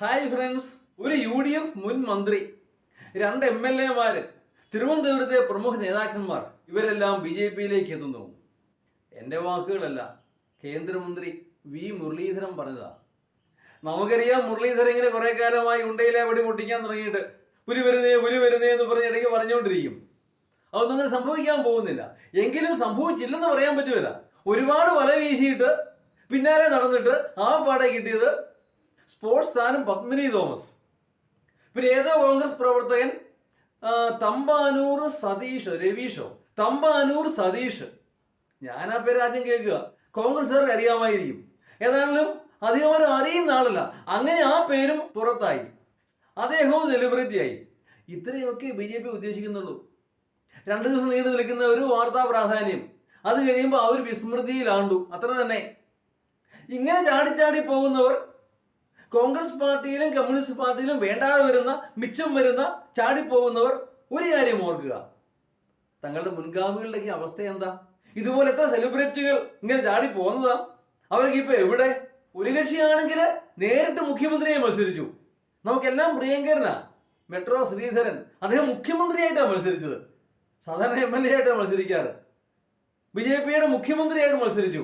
Hi friends ഒരു U D F മുൻ മന്ത്രി രണ്ട് എം എൽ എമാര് തിരുവനന്തപുരത്തെ പ്രമുഖ നേതാക്കന്മാർ ഇവരെല്ലാം ബി ജെ പിയിലേക്ക് എത്തുന്നു. എന്റെ വാക്കുകളല്ല കേന്ദ്രമന്ത്രി വി മുരളീധരൻ പറഞ്ഞതാ. നമുക്കറിയാം മുരളീധരൻ ഇങ്ങനെ കുറേ കാലമായി ഉണ്ടയിലെ വെടി പൊട്ടിക്കാൻ തുടങ്ങിയിട്ട് പുലി വരുന്നേ പുലി വരുന്നേ എന്ന് പറഞ്ഞ് ഇടയ്ക്ക് പറഞ്ഞുകൊണ്ടിരിക്കും. അതൊന്നും അങ്ങനെ സംഭവിക്കാൻ പോകുന്നില്ല. എങ്കിലും സംഭവിച്ചില്ലെന്ന് പറയാൻ പറ്റുമല്ല. ഒരുപാട് വല വീശിയിട്ട് പിന്നാലെ നടന്നിട്ട് ആ പാടെ കിട്ടിയത് സ്പോർട്സ് താരം പത്മിനി തോമസ്. പിന്നെ ഏതോ കോൺഗ്രസ് പ്രവർത്തകൻ? തമ്പാനൂർ സതീഷ് രവീഷോ. തമ്പാനൂർ സതീഷ്. ഞാൻ ആ പേര് ആദ്യം കേൾക്കുക. കോൺഗ്രസ്സുകാർക്ക് അറിയാമായിരിക്കും. ഏതാണെങ്കിലും അധികമാരും അറിയുന്ന ആളല്ല. അങ്ങനെ ആ പേരും പുറത്തായി. അദ്ദേഹവും സെലിബ്രിറ്റിയായി ഇത്രയൊക്കെ ബി ജെ പി ഉദ്ദേശിക്കുന്നുള്ളൂ. രണ്ട് ദിവസം നീണ്ടു നിൽക്കുന്ന ഒരു വാർത്താ പ്രാധാന്യം. അത് കഴിയുമ്പോൾ അവർ വിസ്മൃതിയിലാണ്ടു. അത്ര തന്നെ. ഇങ്ങനെ ചാടിച്ചാടി പോകുന്നവർ കോൺഗ്രസ് പാർട്ടിയിലും കമ്മ്യൂണിസ്റ്റ് പാർട്ടിയിലും വേണ്ടാതെ വരുന്ന മിച്ചം വരുന്ന ചാടിപ്പോകുന്നവർ ഒരു കാര്യം ഓർക്കുക. തങ്ങളുടെ മുൻഗാമികളുടെയൊക്കെ അവസ്ഥ എന്താ? ഇതുപോലെ എത്ര സെലിബ്രിറ്റികൾ ഇങ്ങനെ ചാടി പോകുന്നതാ അവർക്ക് ഇപ്പൊ എവിടെ? ഒരു കക്ഷിയാണെങ്കിൽ നേരിട്ട് മുഖ്യമന്ത്രിയെ മത്സരിച്ചു. നമുക്കെല്ലാം പ്രിയങ്കരനാ. മെട്രോ ശ്രീധരൻ അദ്ദേഹം മുഖ്യമന്ത്രിയായിട്ടാണ് മത്സരിച്ചത്. സാധാരണ എം എൽ എ ആയിട്ടാണ് മത്സരിക്കാറ്. ബി ജെ പിയുടെ മുഖ്യമന്ത്രിയായിട്ട് മത്സരിച്ചു.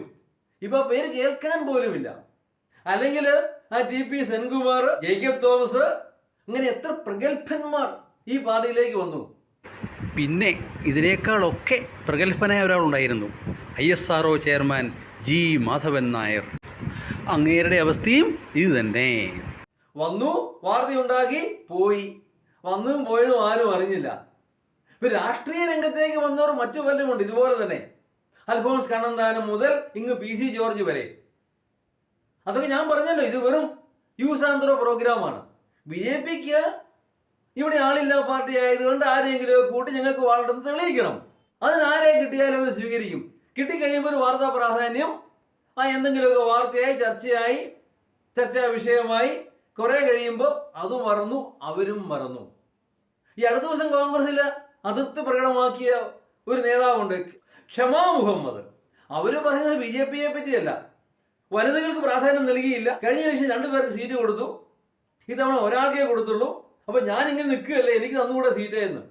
ഇപ്പൊ പേര് കേൾക്കാൻ പോലുമില്ല. അല്ലെങ്കിൽ ആ ടി പി സെൻകുമാർ ജേക്കബ് തോമസ് അങ്ങനെ എത്ര പ്രഗത്ഭന്മാർ ഈ പാർട്ടിയിലേക്ക് വന്നു. പിന്നെ ഇതിനേക്കാളൊക്കെ പ്രഗത്ഭനായ ഒരാളുണ്ടായിരുന്നു. I S R chairman G Madhavan Nair. അങ്ങേരുടെ അവസ്ഥയും ഇത് തന്നെ. വന്നു വാർത്തയുണ്ടാക്കി പോയി. വന്നതും പോയതും ആരും അറിഞ്ഞില്ല. ഇപ്പൊ രാഷ്ട്രീയ രംഗത്തേക്ക് വന്നവർ മറ്റു പലരുമുണ്ട് ഇതുപോലെ തന്നെ. അൽഫോൺസ് കണ്ണന്താനം മുതൽ ഇങ്ങ് പി സി ജോർജ് വരെ. അതൊക്കെ ഞാൻ പറഞ്ഞല്ലോ ഇത് വെറും യൂസ് ആൻഡ് ത്രോ പ്രോഗ്രാമാണ് ബി ജെ പിക്ക് ഇവിടെ ആളില്ല പാർട്ടി ആയതുകൊണ്ട് ആരെങ്കിലും കൂട്ടി ഞങ്ങൾക്ക് വളർന്ന് തെളിയിക്കണം. അതിന് ആരെ കിട്ടിയാലും അവർ സ്വീകരിക്കും. കിട്ടിക്കഴിയുമ്പോൾ ഒരു വാർത്താ പ്രാധാന്യം ആ എന്തെങ്കിലുമൊക്കെ വാർത്തയായി ചർച്ചയായി ചർച്ചാ വിഷയമായി കുറേ കഴിയുമ്പോൾ അതും മറന്നു അവരും മറന്നു. ഈ അടുത്ത ദിവസം കോൺഗ്രസിൽ അതിർത്തി പ്രകടമാക്കിയ ഒരു നേതാവുണ്ട് ക്ഷമാ മുഹമ്മദ്. അവർ പറയുന്നത് ബി ജെ പിയെ പറ്റിയല്ല. വനിതകൾക്ക് പ്രാധാന്യം നൽകിയില്ല. കഴിഞ്ഞ ലക്ഷം രണ്ടുപേർക്ക് സീറ്റ് കൊടുത്തു. ഇത്തവണ ഒരാൾക്കേ കൊടുത്തുള്ളൂ. അപ്പൊ ഞാൻ ഇങ്ങനെ നിൽക്കുകയല്ലേ? എനിക്ക് തന്നുകൂടെ സീറ്റ് എന്ന്.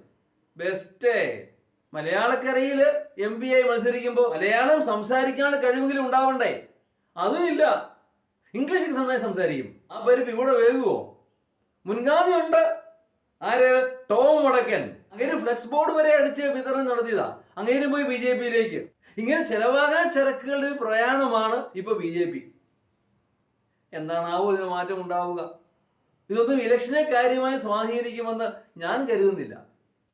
ബെസ്റ്റേ മലയാളക്കരയിൽ എം പി ആയി മത്സരിക്കുമ്പോൾ മലയാളം സംസാരിക്കാനുള്ള കഴിവെങ്കിലും ഉണ്ടാവണ്ടേ? അതും ഇല്ല. ഇംഗ്ലീഷൊക്കെ നന്നായി സംസാരിക്കും. ആ പരിപ്പ് ഇവിടെ മുൻഗാമി ഉണ്ട്. ആര്? ടോം മുടക്കൻ അങ്ങനെ ഫ്ലെക്സ് ബോർഡ് വരെ അടിച്ച് വിതരണം നടത്തിയതാ. അങ്ങനെ പോയി ബി ജെ പിയിലേക്ക് ഇങ്ങനെ ചെലവാകാൻ ചരക്കുകളുടെ ഒരു പ്രയാണമാണ് ഇപ്പൊ ബി ജെ പി. എന്താണാവോ ഇതിന് മാറ്റം ഉണ്ടാവുക ഇതൊന്നും ഇലക്ഷനെ കാര്യമായി സ്വാധീനിക്കുമെന്ന് ഞാൻ കരുതുന്നില്ല.